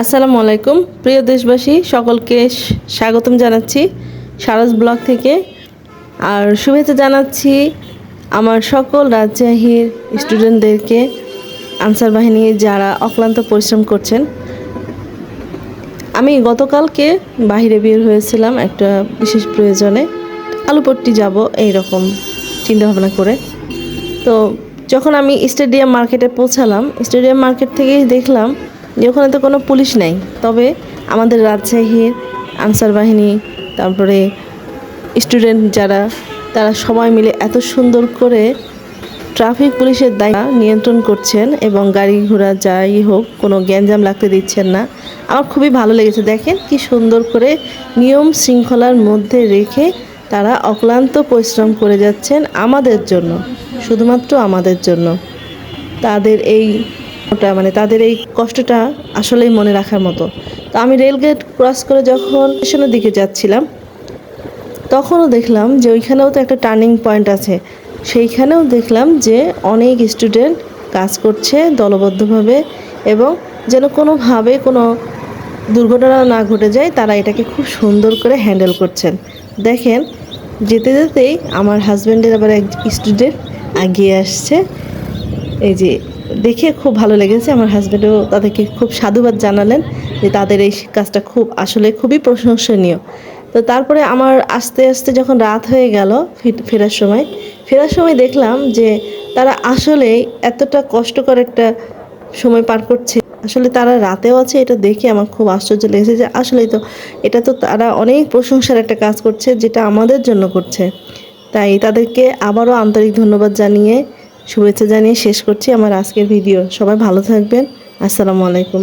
আসসালামু আলাইকুম। প্রিয় দেশবাসী, সকলকে স্বাগতম জানাচ্ছি সারস ব্লগ থেকে। আর শুভেচ্ছা জানাচ্ছি আমার সকল রাজশাহীর স্টুডেন্টদেরকে, আনসার বাহিনী যারা অক্লান্ত পরিশ্রম করছেন। আমি গতকালকে বাইরে বের হয়েছিলাম একটা বিশেষ প্রয়োজনে। আলুপট্টি যাব এই রকম চিন্তাভাবনা করে। তো যখন আমি স্টেডিয়াম মার্কেটে পৌঁছালাম, স্টেডিয়াম মার্কেট থেকেই দেখলাম যে ওখানে তো কোনো পুলিশ নেই। তবে আমাদের রাজশাহীর আনসার বাহিনী, তারপরে স্টুডেন্ট যারা, তারা সবাই মিলে এত সুন্দর করে ট্রাফিক পুলিশের দায়িত্ব নিয়ন্ত্রণ করছেন এবং গাড়ি ঘোড়া যাই হোক, কোনো গ্যাঞ্জাম লাগতে দিচ্ছেন না। আমার খুবই ভালো লেগেছে। দেখেন কি সুন্দর করে নিয়ম শৃঙ্খলার মধ্যে রেখে তারা অক্লান্ত পরিশ্রম করে যাচ্ছেন আমাদের জন্য, শুধুমাত্র আমাদের জন্য। তাদের এই ওটা মানে তাদের এই কষ্টটা আসলেই মনে রাখার মতো। তো আমি রেলগেট ক্রস করে যখন স্টেশনের দিকে যাচ্ছিলাম, তখনও দেখলাম যে ওইখানেও তো একটা টার্নিং পয়েন্ট আছে। সেইখানেও দেখলাম যে অনেক স্টুডেন্ট কাজ করছে দলবদ্ধভাবে এবং যেন কোনোভাবে কোনো দুর্ঘটনা না ঘটে যায়, তারা এটাকে খুব সুন্দর করে হ্যান্ডেল করছেন। দেখেন, যেতে যেতেই আমার হাজব্যান্ডের আবার এক স্টুডেন্ট এগিয়ে আসছে। এই যে দেখে খুব ভালো লেগেছে। আমার হাজব্যান্ডও তাদেরকে খুব সাধুবাদ জানালেন যে তাদের এই কাজটা খুব আসলে খুবই প্রশংসনীয়। তো তারপরে আমার আস্তে আস্তে যখন রাত হয়ে গেল ফেরার সময় ফেরার সময় দেখলাম যে তারা আসলে এতটা কষ্টকর একটা সময় পার করছে। আসলে তারা রাতেও আছে, এটা দেখে আমার খুব আশ্চর্য লেগেছে যে আসলেই তো এটা তো তারা অনেক প্রশংসার একটা কাজ করছে যেটা আমাদের জন্য করছে। তাই তাদেরকে আবারও আন্তরিক ধন্যবাদ জানিয়ে শুভেচ্ছা জানিয়ে শেষ করছি আমার আজকের ভিডিও। সবাই ভালো থাকবেন। আসসালামু আলাইকুম।